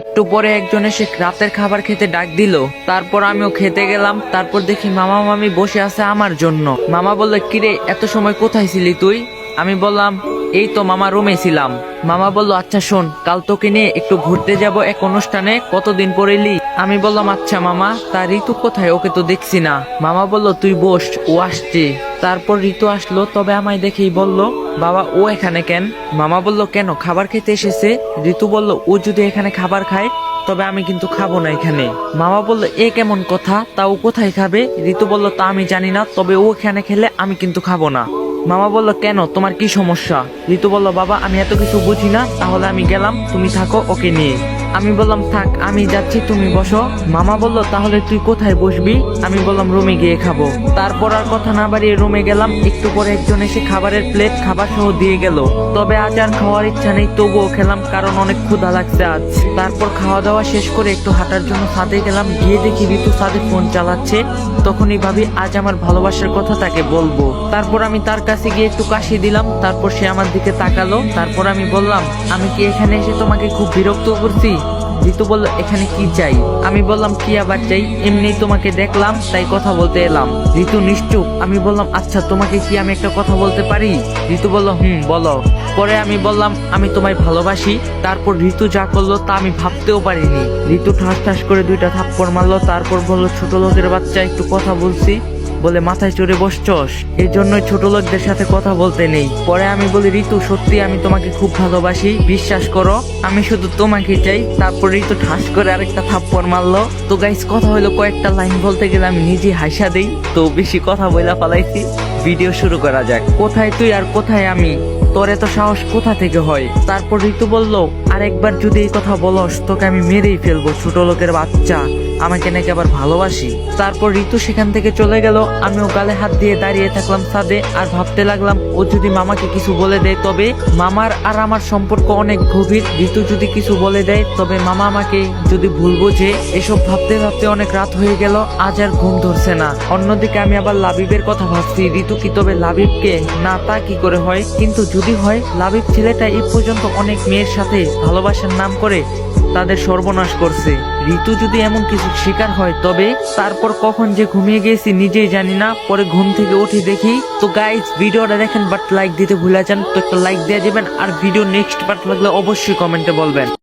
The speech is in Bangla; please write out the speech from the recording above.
একটু পরে একজন এসে রাতের খাবার খেতে ডাক দিল। তারপর আমিও খেতে গেলাম। তারপর দেখি মামা মামি বসে আছে আমার জন্য। মামা বলল, কিরে, এত সময় কোথায় ছিলি তুই? আমি বললাম, এই তো মামা রুমে ছিলাম। মামা বলল আচ্ছা শোন, কাল তোকে নিয়ে একটু ঘুরতে যাব এক অনুষ্ঠানে। কতদিন পরে এলি? আমি বললাম আচ্ছা মামা, তা ঋতু কোথায়? ওকে তো দেখছি না। মামা বলল, তুই বস, ও আসছে। তারপর ঋতু আসলো, তবে আমায় দেখেই বলল বাবা, ও এখানে কেন? মামা বলল, কেন? খাবার খেতে এসেছে? ঋতু বলল, ও যদি এখানে খাবার খায়, তবে আমি কিন্তু খাব না এখানে। মামা বলল, এ কেমন কথা? তা ও কোথায় খাবে? ঋতু বলল, তা আমি জানি না, তবে ও এখানে খেলে আমি কিন্তু খাব না। মামা বলল, কেন? তোমার কি সমস্যা? ঋতু বলল, বাবা, আমি এত কিছু বুঝি না, তাহলে আমি গেলাম, তুমি থাকো ওকে নিয়ে। আমি বললাম, থাক, আমি যাচ্ছি, তুমি বসো। মামা বলল, তাহলে তুই কোথায় বসবি? আমি বললাম, রুমে গিয়ে খাব। তারপর আর কথা না বাড়িয়ে রুমে গেলাম। একটু পরে একজন এসে খাবারের প্লেট, খাবার সহ দিয়ে গেল। তবে আজ আর খাওয়ার ইচ্ছা নেই, তবুও খেলাম, কারণ অনেক ক্ষুধা লাগছে আজ। তারপর খাওয়া দাওয়া শেষ করে একটু হাঁটার জন্য ছাদে গেলাম। গিয়ে দেখি ঋতু ছাদে ফোন চালাচ্ছে। তখনই ভাবি, আজ আমার ভালোবাসার কথা তাকে বলব। তারপর আমি তার কাছে গিয়ে একটু কাশি দিলাম। তারপর সে আমার দিকে তাকালো। তারপর আমি বললাম, আমি কি এখানে এসে তোমাকে খুব বিরক্ত করছি? ঋতু বলল, এখানে কি চাই? আমি বললাম, কি আবার চাই? এমনি তোমাকে দেখলাম, তাই কথা বলতে এলাম। ঋতু নিশ্চুপ। আমি বললাম আচ্ছা তোমাকে কি আমি একটা কথা বলতে পারি? ঋতু বলল, হুম, বলো। পরে আমি বললাম, আমি তোমায় ভালোবাসি। তারপর ঋতু যা করল তা আমি ভাবতেও পারিনি। ঋতু ঠাস ঠাস করে দুইটা থাপ্পড় মারলো, তারপর বলল, ছোট লোকের বাচ্চা, একটু কথা বলছি। বলে মাথায় চড়ে বসছস। এই জন্যই ছোট লোকদের সাথে কথা বলতে নেই। পরে আমি বলি, ঋতু, সত্যি আমি তোমাকে খুব ভালোবাসি। বিশ্বাস করো, আমি শুধু তোমাকে চাই। তারপর ঋতু ঠাস করে আরেকটা থাপ্পড় মারলো। তো গাইস কথা হলো কয়েকটা লাইন বলতে গেলে আমি নিজে হাসা দিই। তো বেশি কথা বইলা ফালাইছি ভিডিও শুরু করা যাক। কোথায় তুই আর কোথায় আমি? তোর এত সাহস কোথা থেকে হয়? তারপর ঋতু বলল, আরেকবার যদি এই কথা বলস, তোকে আমি মেরেই ফেলব, ছোট লোকের বাচ্চা। আমাকে নাকি আবার ভালোবাসি। তারপর ঋতু সেখান থেকে চলে গেল। আমিও গালে হাত দিয়ে দাঁড়িয়ে থাকলাম সাদে আর ভাবতে লাগলাম, ও যদি মামাকে কিছু বলে দেয় তবে মামার আর আমার সম্পর্ক অনেক গভীর। ঋতু যদি কিছু বলে দেয় তবে মামা আমাকে যদি ভুল বোঝে, এসব ভাবতে ভাবতে অনেক রাত হয়ে গেল, আজ আর ঘুম ধরছে না। অন্যদিকে আমি আবার লাবিবের কথা ভাবছি, ঋতু কি তবে লাবিবকে? না, তা কি করে হয়? কিন্তু যদি হয়, লাবিব ছেলেটা এই পর্যন্ত অনেক মেয়ের সাথে ভালোবাসার নাম করে তাদের সর্বনাশ করছে। ঋতু যদি এমন কিছু শিকার হয়, তবে তারপর কখন যে ঘুমিয়ে গেছি নিজেই জানি না। পরে ঘুম থেকে উঠে দেখি, তো গাইজ ভিডিওটা দেখেন বাট লাইক দিতে ভুলে যান, তো একটা লাইক দেওয়া যাবেন আর ভিডিও নেক্সট বাট লাগলে অবশ্যই কমেন্টে বলবেন।